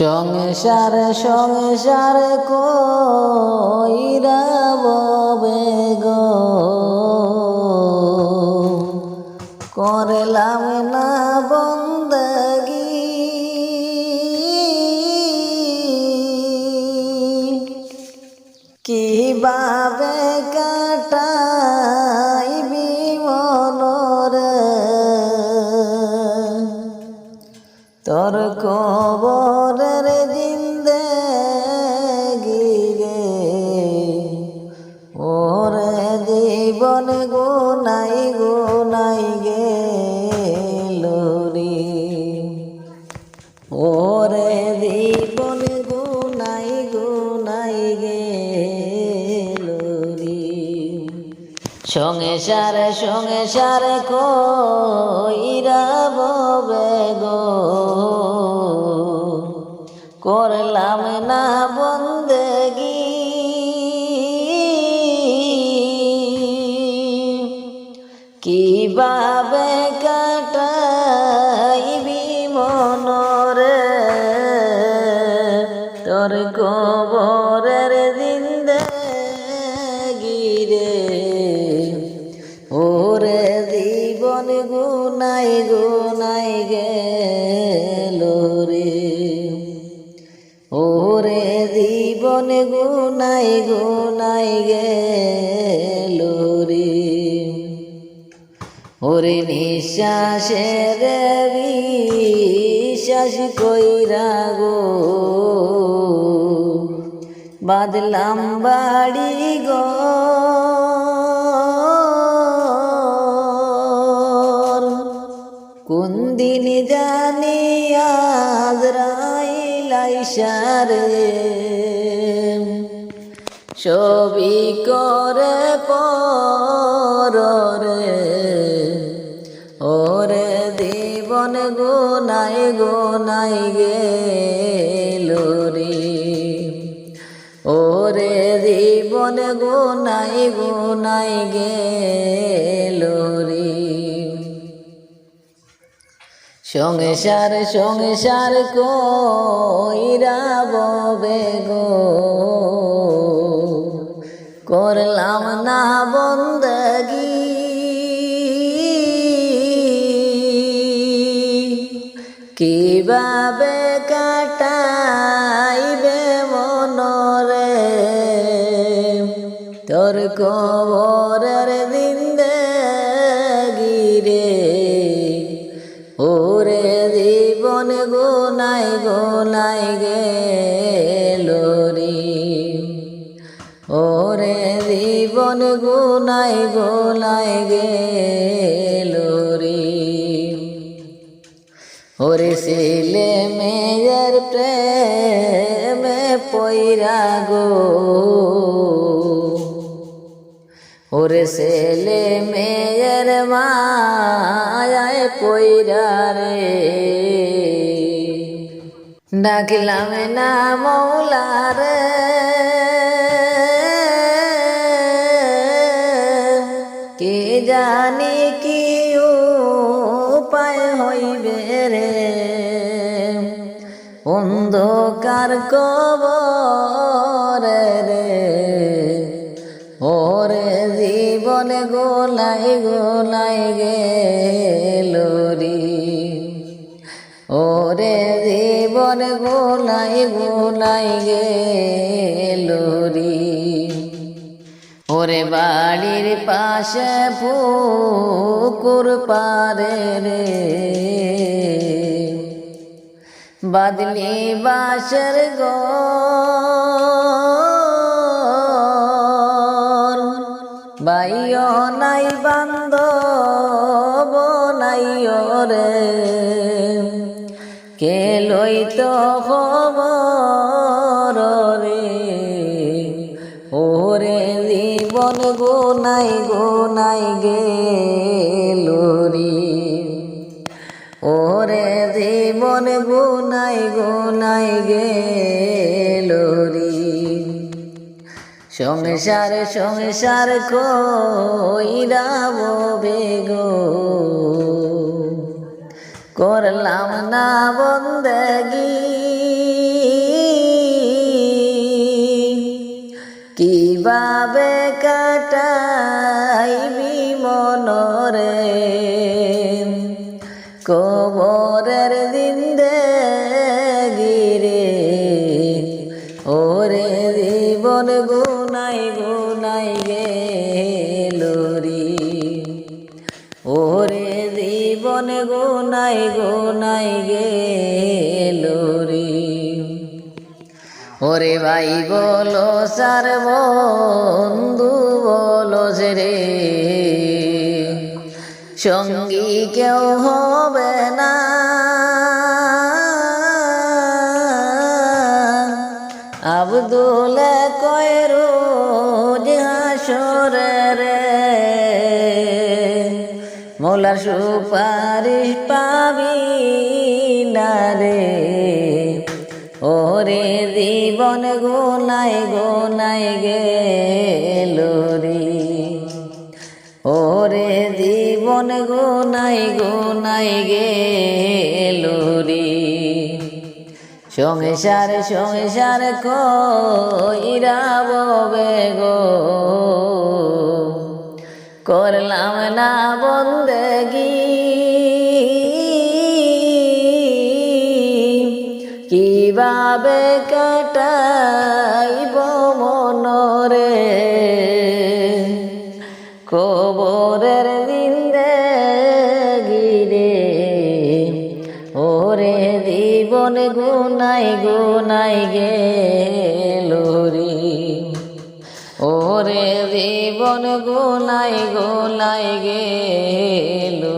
সংসার সংসার কইরা গো। করলাম না বন্দগি। কীভাবে কাটাইবি মনরে? তোর কবরের সঙ্গে সারে কইরা ববে গো। করলাম না বন্দেগি কীভাবে কাটাইবি মনরে? তোর কবরের জিন্দে গিরে গুনাই গুনাই গেল রে। ওরে জীবন গুনাই গুনাই গেল রে। ওরে নিঃশ্বাসের বিশ্বাস কইরা গো। বাদলাম বাড়ি গো। দিন জানি আজরাইল আইসারে ছবি করে পরে ওরে জীবন গুনাই গুনাই গেল রে। ওরে জীবন গুনাই গুনাই গেল সংসার সংসার কইরা ববে গো। করলাম না বন্দগি। কীভাবে কাটাইবে মনরে? তোর কবরের দিন্দে গুনাই গেল রে ওরে জীবন গুনাই গুনাই গেল রে ওরে ছেলে মেয়ের প্রেমে পৈরা গো। ওরে ছেলে মেয়ের মায়ায় পৈরা রে। ডাকলাম না মৌলা রে কে জানি কি উপায় হইবে রে? অন্ধকার কবর রে। ওরে জীবন গোলাই গোলাই গেল রে। ওরে জীবন গোলাই গোলাই গেল ওরে বাড়ির পাশে পুকুর পারে রে। বাদলি বাসের গর বাইও নাই বান্দ বনাইও রে জীবন গুনাই গুনাই গেল রে। ওরে জীবন গুনাই গুনাই রে। সংসার সংসার কইরা ববে গো। করলাম না বন্দগি কীভাবে কাটাইবি মনরে। কবরের দিন দে গিরে, ওরে জীবন গুনাই গুনাই গেলরি। ওরে জীবন গুনাই গুনাই গেলরি। ওরে ভাই বলো সার বন্ধু বলো রে। সঙ্গী কেউ হবে না। আবদুল কয় রোজ হাসরে রে। মোলার সুপারিশ পাবি না রে। ওরে জীবন গোলাই গোলাই গেল রে। ওরে জীবন গোনাই গোনাই গেল রে। সংসার সংসার কইরা কীভাবে কাটাইব মনরে। কবরের দিন্দে গিরে, ওরে জীবন গুনাই গুনাই গেলরি ওরে জীবন গুনাই গুনাই গেলরি